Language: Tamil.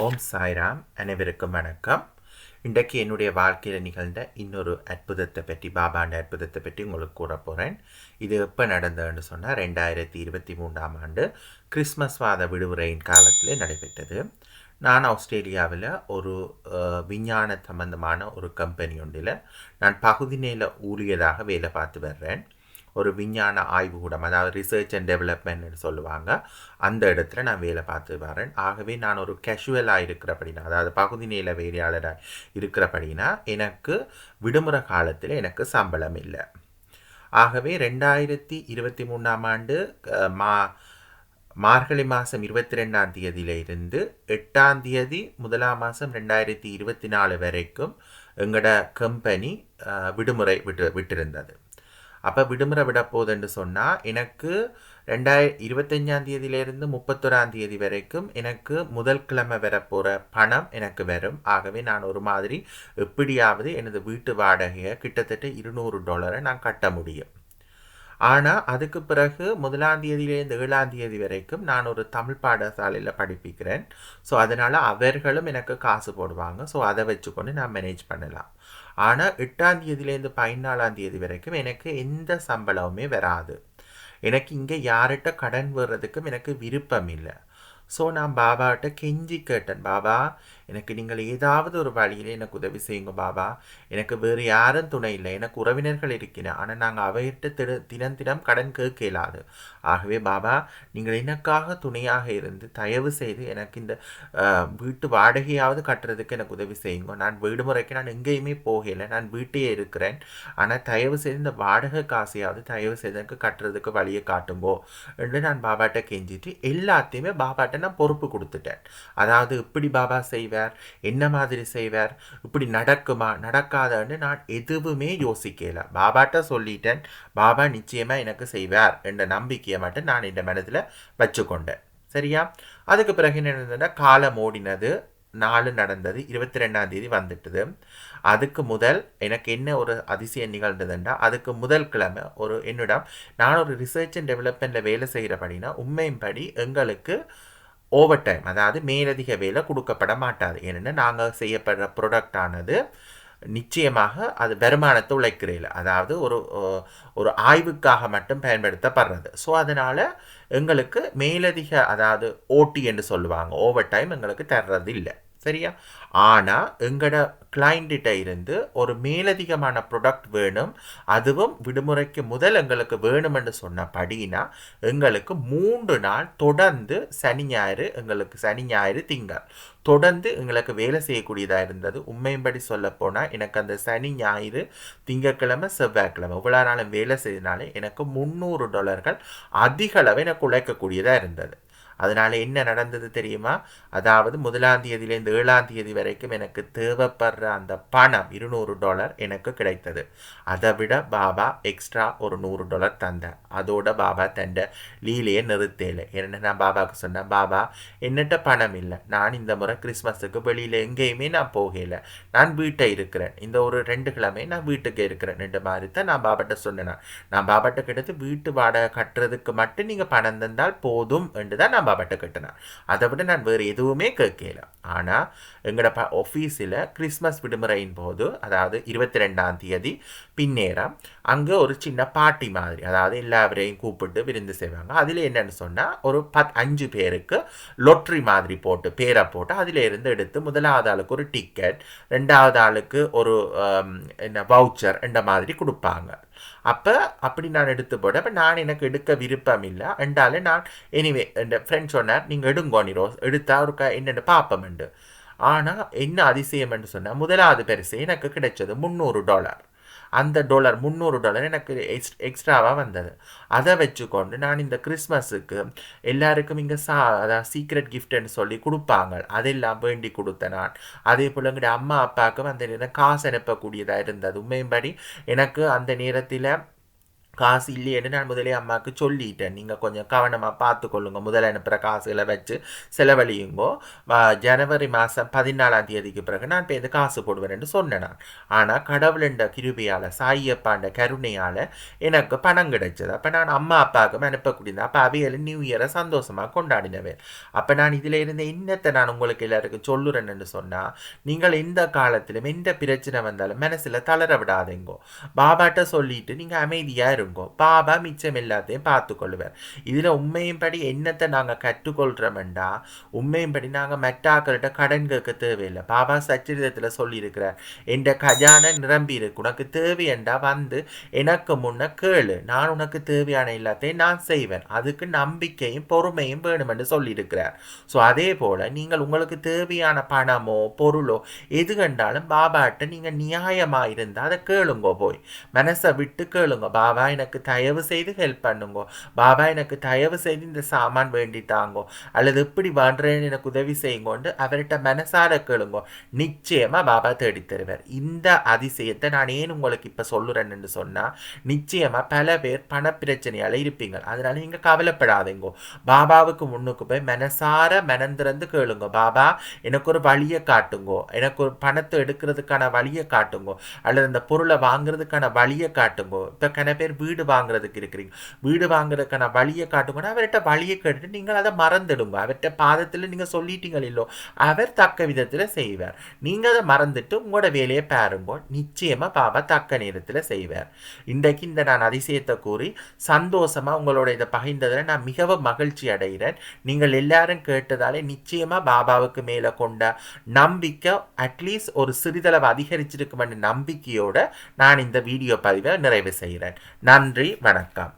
ஓம் சாய்ராம் அனைவருக்கும் வணக்கம். இன்றைக்கு என்னுடைய வாழ்க்கையில் நிகழ்ந்த இன்னொரு அற்புதத்தை பற்றி பாபாண்ட அற்புதத்தை பற்றி உங்களுக்கு கூற போகிறேன் இது எப்போ நடந்ததுன்னு சொன்னால் ரெண்டாயிரத்தி இருபத்தி மூன்றாம் ஆண்டு கிறிஸ்மஸ் வாத விடுமுறையின் காலத்தில் நடைபெற்றது. நான் ஆஸ்திரேலியாவில் ஒரு விஞ்ஞான சம்பந்தமான ஒரு கம்பெனி ஒன்றில் நான் பகுதி நேர ஊழியராக வேலை பார்த்து வர்றேன். ஒரு விஞ்ஞான ஆய்வுக்கூடம் அதாவது ரிசர்ச் அண்ட் டெவலப்மெண்ட்னு சொல்லுவாங்க. அந்த இடத்துல நான் வேலை பார்த்து வரேன். ஆகவே நான் ஒரு கேஷுவலாக இருக்கிறபடினா அதாவது பகுதி நில வேலையாளராக இருக்கிறபடினா எனக்கு விடுமுறை காலத்தில் எனக்கு சம்பளம் இல்லை. ஆகவே ரெண்டாயிரத்தி இருபத்தி மூணாம் ஆண்டு மா மார்கழி மாதம் இருபத்தி ரெண்டாம் தேதியிலிருந்து எட்டாம் தேதி முதலாம் மாதம் ரெண்டாயிரத்தி இருபத்தி நாலு வரைக்கும் எங்களோட கம்பெனி விடுமுறை விட்டு விட்டிருந்தது. அப்போ விடுமுறை விட போகுதுன்னு சொன்னால் எனக்கு ரெண்டாயிர இருபத்தஞ்சாம் தேதியிலேருந்து முப்பத்தொராம் தேதி வரைக்கும் எனக்கு முதல் கிழமை வரப்போகிற பணம் எனக்கு வரும். ஆகவே நான் ஒரு மாதிரி எப்படியாவது எனது வீட்டு வாடகையை கிட்டத்தட்ட இருநூறு டாலரை நான் கட்ட முடியும். ஆனால் அதுக்கு பிறகு முதலாம் தேதியிலேருந்து ஏழாம் தேதி வரைக்கும் நான் ஒரு தமிழ் பாடசாலையில் படிப்பிக்கிறேன். ஸோ அதனால் அவர்களும் எனக்கு காசு போடுவாங்க. ஸோ அதை வச்சுக்கொண்டு நான் மேனேஜ் பண்ணலாம். ஆனால் எட்டாம் தேதியிலேருந்து பதினாலாம் தேதி வரைக்கும் எனக்கு எந்த சம்பளமுமே வராது. எனக்கு இங்கே யார்கிட்ட கடன் வர்றதுக்கும் எனக்கு விருப்பம் இல்லை. ஸோ நான் பாபாட்ட கெஞ்சி கேட்டேன் பாபா எனக்கு நீங்கள் ஏதாவது ஒரு வழியில் எனக்கு உதவி செய்யுங்க பாபா. எனக்கு வேறு யாரும் துணை இல்லை. எனக்கு உறவினர்கள் இருக்கிறேன் ஆனால் நாங்கள் அவர்கிட்ட திரு தினம் தினம் கடன் கேட்க இயலாது ஆகவே பாபா நீங்கள் எனக்காக துணையாக இருந்து தயவு செய்து எனக்கு இந்த வீட்டு வாடகையாவது கட்டுறதுக்கு எனக்கு உதவி செய்யுங்க. நான் விடுமுறைக்கு நான் எங்கேயுமே போகலை. நான் வீட்டையே இருக்கிறேன். ஆனால் தயவு செய்து இந்த வாடகை காசையாவது தயவு செய்து எனக்கு கட்டுறதுக்கு வழியை காட்டுங்கோ என்று நான் பாபாட்ட கெஞ்சிட்டு எல்லாத்தையுமே பாபாட்ட நான் பொறுப்பு கொடுத்துட்டேன். அதாவது இப்படி பாபா செய்வார் என்ன மாதிரி செய்வார் இப்படி நடக்குமா நடக்காதான்னு நான் எதுவுமே யோசிக்கல. பாபாட்ட சொல்லிட்டேன் பாபா நிச்சயமா எனக்கு செய்வார் என்ற நம்பிக்கையை மட்டும் நான் இந்த மனதில் வச்சுக்கொண்டேன். சரியா? அதுக்கு பிறகு என்ன நடந்ததுன்னா காலம் ஓடினது நாலு நடந்தது இருபத்தி ரெண்டாம் தேதி வந்துட்டுது. அதுக்கு முதல் எனக்கு என்ன ஒரு அதிசயம் நிகழ்ந்ததுன்னா அதுக்கு முதல் கிழமை ஒரு என்னிடம் நான் ஒரு ரிசர்ச் அண்ட் டெவலப்மெண்ட்டில் வேலை செய்கிறபடினா உண்மையின்படி எங்களுக்கு ஓவர் டைம் அதாவது மேலதிக வேலை கொடுக்கப்பட மாட்டாது. ஏன்னா நாங்கள் செய்யப்படுற ப்ராடக்ட் ஆனது நிச்சயமாக அது வருமானத்தை உழைக்கிறீல அதாவது ஒரு ஒரு ஆய்வுக்காக மட்டும் பயன்படுத்தப்படுறது. ஸோ அதனால் எங்களுக்கு மேலதிக அதாவது ஓட்டி என்று சொல்லுவாங்க. ஓவர் டைம் எங்களுக்கு தர்றது இல்லை சரியா? ஆனால் எங்களோட கிளைண்ட்டிட்ட இருந்து ஒரு மேலதிகமான ப்ரொடக்ட் வேணும். அதுவும் விடுமுறைக்கு முதல் எங்களுக்கு வேணும் சொன்ன படினா எங்களுக்கு மூன்று நாள் தொடர்ந்து சனி ஞாயிறு எங்களுக்கு சனி ஞாயிறு திங்கள். தொடர்ந்து எங்களுக்கு வேலை செய்யக்கூடியதாக இருந்தது. உண்மையின்படி சொல்லப்போனால் எனக்கு அந்த சனி ஞாயிறு திங்கட்கிழமை செவ்வாய்க்கிழமை இவ்வளோ நாளும் வேலை செய்தனாலே எனக்கு முந்நூறு டாலர்கள் அதிக அளவு எனக்கு உழைக்கக்கூடியதாக இருந்தது. அதனால என்ன நடந்தது தெரியுமா? அதாவது முதலாம் தேதியிலேருந்து ஏழாம் தேதி வரைக்கும் எனக்கு தேவைப்படுற அந்த பணம் இருநூறு டாலர் எனக்கு கிடைத்தது. அதை விட பாபா எக்ஸ்ட்ரா ஒரு நூறு டாலர் தந்தார். அதோட பாபா தண்ட லீலையை நிறுத்தல. என்ன நான் பாபாவுக்கு சொன்னேன் பாபா என்னட்ட பணம் இல்லை. நான் இந்த முறை கிறிஸ்மஸுக்கு வெளியில் எங்கேயுமே நான் போகல. நான் வீட்டை இருக்கிறேன். இந்த ஒரு ரெண்டு கிழமை நான் வீட்டுக்கு இருக்கிறேன். ரெண்டு மாதிரி தான் நான் பாபாட்ட சொன்னேன் நான். பாபாட்ட கிட்டத்து வீட்டு வாடகை கட்டுறதுக்கு மட்டும் நீங்கள் பணம் தந்தால் போதும் என்று தான் நான் பாபாட்ட கட்டினேன். அதை விட நான் வேறு எதுவுமே கேட்கல. ஆனால் எங்களோட ப ஆஃபீஸில் கிறிஸ்மஸ் விடுமுறையின் போது அதாவது இருபத்தி ரெண்டாம் தேதி பின்னேரம் அங்கே ஒரு சின்ன பார்ட்டி மாதிரி அதாவது எல்லாவரையும் கூப்பிட்டு விருந்து செய்வாங்க. அதில் என்னென்னு சொன்னால் ஒரு பத் அஞ்சு பேருக்கு லொட்ரி மாதிரி போட்டு பேரை போட்டு அதில் இருந்து எடுத்து முதலாவது ஆளுக்கு ஒரு டிக்கெட் ரெண்டாவது ஆளுக்கு ஒரு என்ன வவுச்சர் இந்த மாதிரி கொடுப்பாங்க. அப்போ அப்படி நான் எடுத்து போட அப்போ நான் எனக்கு எடுக்க விருப்பம் இல்லை ரெண்டாலே நான் எனிவே என் ஃப்ரெண்ட் சொன்னார் நீங்கள் எடுங்கோ நிரோஸ் எடுத்தால் ஒரு க என்னென்னு உண்டு ஆனால் என்ன அதிசயம்னு சொன்னால் முதலாவது பரிசு எனக்கு கிடைச்சது முந்நூறு டாலர். அந்த டாலர் முந்நூறு டாலர் எனக்கு எக்ஸ் எக்ஸ்ட்ராவாக வந்தது. அதை வச்சுக்கொண்டு நான் இந்த கிறிஸ்மஸுக்கு எல்லாருக்கும் இங்கே சா அதாவது சீக்ரெட் கிஃப்ட்னு சொல்லி கொடுப்பாங்க. அதெல்லாம் வேண்டி கொடுத்தேன் நான். அதே போல் எங்களுடைய அம்மா அப்பாவுக்கும் அந்த நேரம் காசு அனுப்பக்கூடியதாக இருந்தது. உண்மையும்படி எனக்கு அந்த நேரத்தில் காசு இல்லையேன்னு நான் முதலே அம்மாவுக்கு சொல்லிட்டேன். நீங்கள் கொஞ்சம் கவனமாக பார்த்துக்கொள்ளுங்க. முதல்ல அனுப்புகிற காசுகளை வச்சு செலவழியுங்கோ. வ- ஜனவரி மாதம் பதினாலாம் தேதிக்கு பிறகு நான் இப்போ இந்த காசு போடுவேன்னு சொன்னேன் நான். ஆனால் கடவுளண்ட கிருபியால் சாயப்பாண்ட கருணையால் எனக்கு பணம் கிடைச்சது. அப்போ நான் அம்மா அப்பாவுக்கும் அனுப்பக்கூடியது. அப்போ அவையில் நியூ இயரை சந்தோஷமாக கொண்டாடினவேன். அப்போ நான் இதில் இருந்த இன்னத்தை நான் உங்களுக்கு எல்லாருக்கும் சொல்லுறேன்னு சொன்னால் நீங்கள் எந்த காலத்திலும் எந்த பிரச்சனை வந்தாலும் மனசில் தளர விடாதீங்கோ. பாபாட்ட சொல்லிட்டு நீங்கள் அமைதியாக பாருங்கோ. பாபா மிச்சம் எல்லாத்தையும் பார்த்துக்கொள்ளுவார் இதில் உண்மையின்படி என்னத்தை நாங்கள் கற்றுக்கொள்கிறோம்டா உண்மையின்படி நாங்கள் மெட்டாக்கள்கிட்ட கடன் கேட்க தேவையில்லை. பாபா சச்சரிதத்தில் சொல்லியிருக்கிறார் என் கஜானை நிரம்பி இருக்கு உனக்கு தேவையண்டா வந்து எனக்கு முன்ன கேளு. நான் உனக்கு தேவையான எல்லாத்தையும் நான் செய்வேன். அதுக்கு நம்பிக்கையும் பொறுமையும் வேணுமென்று சொல்லியிருக்கிறார். ஸோ அதே போல் நீங்கள் உங்களுக்கு தேவையான பணமோ பொருளோ எது கண்டாலும் பாபாட்ட நீங்கள் நியாயமாக இருந்தால் அதை கேளுங்கோ போய். மனசை விட்டு கேளுங்க. பாபா எனக்கு தயவு செய்து ஹெல்ப் பண்ணுங்கோ. பாபா எனக்கு தயவு செய்து இந்த சாமான் வேண்டி தாங்கோ அல்லது எப்படி பண்ணுறேன்னு எனக்கு உதவி செய்யுங்கோண்டு அவர்கிட்ட மனசார கேளுங்கோ. நிச்சயமாக பாபா தேடி தருவார். இந்த அதிசயத்தை நான் ஏன் உங்களுக்கு இப்போ சொல்லுறேன்னு சொன்னால் நிச்சயமாக பல பேர் பணப்பிரச்சனையால் இருப்பீங்க. அதனால நீங்கள் கவலைப்படாதீங்கோ. பாபாவுக்கு முன்னுக்கு போய் மனசார மனந்திறந்து கேளுங்க. பாபா எனக்கு ஒரு வழியை காட்டுங்கோ. எனக்கு ஒரு பணத்தை எடுக்கிறதுக்கான வழியை காட்டுங்கோ. அல்லது அந்த பொருளை வாங்குறதுக்கான வழியை காட்டுங்கோ. இப்போ கன பேர் வீடு வாங்குறதுக்கு இருக்கிறீங்க. வீடு வாங்குறதுக்கான வழியை காட்டுங்கன்னா அவர்கிட்ட வழியை கேட்டுட்டு நீங்கள் அதை மறந்துடுங்க. அவர்கிட்ட பாதத்தில் நீங்கள் சொல்லிட்டீங்க இல்லோ அவர் தக்க விதத்தில் செய்வார். நீங்கள் அதை மறந்துட்டு உங்களோட வேலையை பாருங்கோ. நிச்சயமாக பாபா தக்க நேரத்தில் செய்வார். இன்றைக்கு இந்த நான் அதிசயத்தை கூறி சந்தோஷமாக உங்களோட இதை பகிர்ந்ததில் நான் மிகவும் மகிழ்ச்சி அடைகிறேன். நீங்கள் எல்லாரும் கேட்டதாலே நிச்சயமாக பாபாவுக்கு மேலே கொண்ட நம்பிக்கை அட்லீஸ்ட் ஒரு சிறிதளவு அதிகரிச்சிருக்கும் நம்பிக்கையோட நான் இந்த வீடியோ பதிவை நிறைவு செய்கிறேன். நன்றி வணக்கம்.